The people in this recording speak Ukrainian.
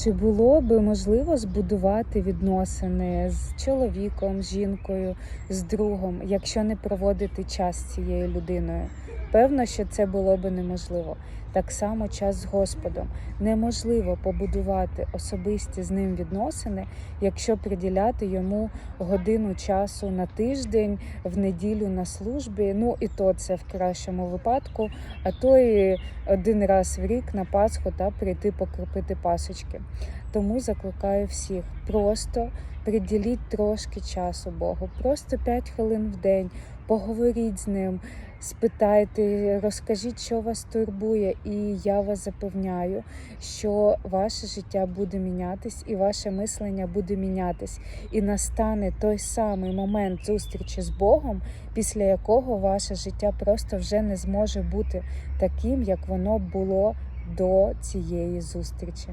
Чи було би можливо збудувати відносини з чоловіком, з жінкою, з другом, якщо не проводити час з цією людиною? Певно, що це було би неможливо. Так само час з Господом. Неможливо побудувати особисті з ним відносини, якщо приділяти йому годину часу на тиждень, в неділю на службі. Ну і то це в кращому випадку, а то і один раз в рік на Пасху та прийти покропити пасочки. Тому закликаю всіх просто приділіть трошки часу Богу, просто 5 хвилин в день, поговоріть з ним, спитайте, розкажіть, що вас турбує, і я вас запевняю, що ваше життя буде мінятись, і ваше мислення буде мінятись. І настане той самий момент зустрічі з Богом, після якого ваше життя просто вже не зможе бути таким, як воно було до цієї зустрічі.